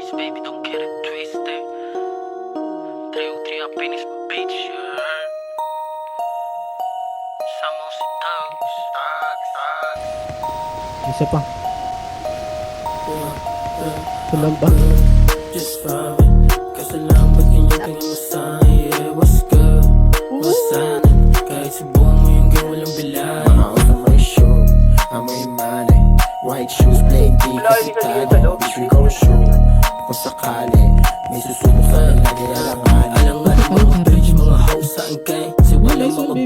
nice, baby, don't get it twisted. 303 up in this bitch, yeah. Sama ko si Tugs. Tugs, Tugs. Isa pa. Ito lang ba? Just vibing ba't ganyan sa akin Yeah, what's good? What's happening? Kahit subukan mo yung game walang bilang Mga uso may show, amoy mali White shoes, playing D kasi tayo Bitch, we gon'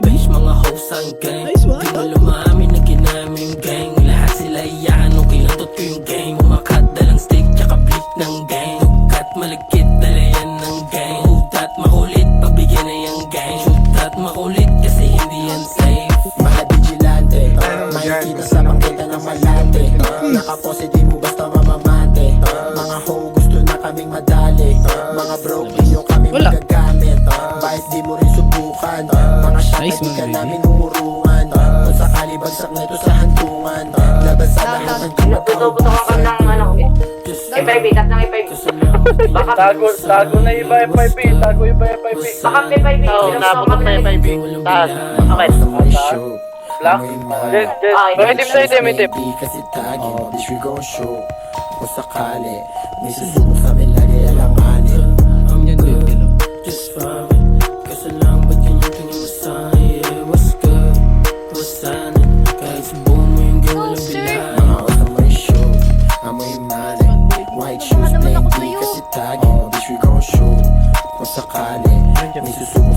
bitch, mga hoes sa ang gang. Di mo lumamin na ginamit yung gang? Lahat sila iyakan nung kilantot ko yung gang. Umakat dalang stick, tsaka bleak ng gang. Tukat, malagkit, dala yan ng gang. Hudat, makulit, pabigyan na yung gang. Shoot makulit, kasi hindi yan safe. Mga vigilante, makikita sa bangketa ng malate Nakapose di mo basta mamamate. Mga ho gusto na kaming madali. Mga broke di nyo kami magagamit Bahit di mo rin subukan Mga shot Nice di ka baby. namin umurungan Kung sakali bagsak na ito sa hantungan Laban sa lahat ng di Buto-buto ka ka ng ano. FIB, tap ng FIB. Baka, Tago, tago na iba FIP, tago iba FIP. baka FIB. Oo, nabukot na FIP. Taas. Okay. Black. Ay, May tip sa'yo, tip. Di kasi tagi, bitch we gon' show Kung sakali, may susubok sa amin lagi alanganin Kahit shoes plain, di kasi tagi Mabis we gon' shoot Kung sakali May susubo